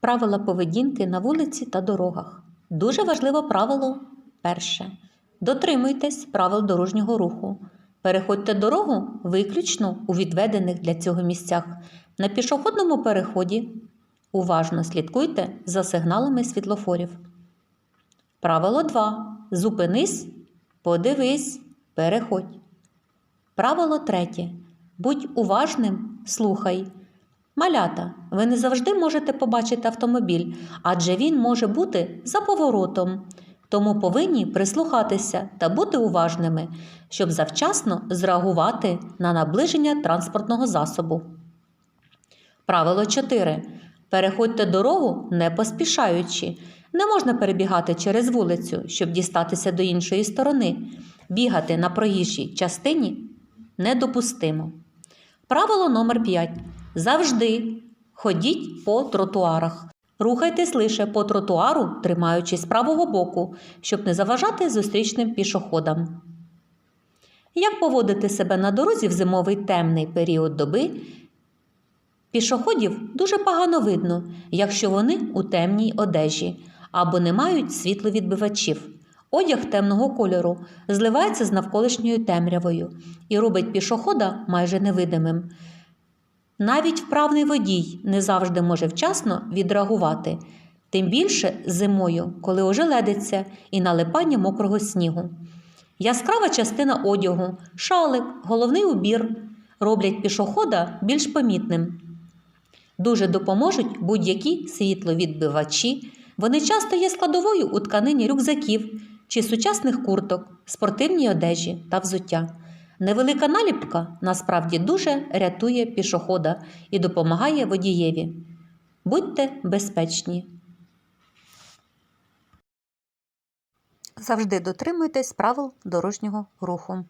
Правила поведінки на вулиці та дорогах. Дуже важливе правило перше. Дотримуйтесь правил дорожнього руху. Переходьте дорогу виключно у відведених для цього місцях. На пішохідному переході уважно слідкуйте за сигналами світлофорів. Правило 2. Зупинись, подивись, переходь. Правило третє. Будь уважним, слухай. Малята, ви не завжди можете побачити автомобіль, адже він може бути за поворотом. Тому повинні прислухатися та бути уважними, щоб завчасно зреагувати на наближення транспортного засобу. Правило 4. Переходьте дорогу не поспішаючи. Не можна перебігати через вулицю, щоб дістатися до іншої сторони. Бігати на проїжджій частині недопустимо. Правило номер 5. Завжди ходіть по тротуарах. Рухайтесь лише по тротуару, тримаючись правого боку, щоб не заважати зустрічним пішоходам. Як поводити себе на дорозі в зимовий темний період доби? Пішоходів дуже погано видно, якщо вони у темній одежі або не мають світловідбивачів. Одяг темного кольору зливається з навколишньою темрявою і робить пішохода майже невидимим. Навіть вправний водій не завжди може вчасно відреагувати, тим більше зимою, коли ожеледиться і налипання мокрого снігу. Яскрава частина одягу, шалик, головний убір роблять пішохода більш помітним. Дуже допоможуть будь-які світловідбивачі. Вони часто є складовою у тканині рюкзаків чи сучасних курток, спортивній одежі та взуття. Невелика наліпка насправді дуже рятує пішохода і допомагає водієві. Будьте безпечні. Завжди дотримуйтесь правил дорожнього руху.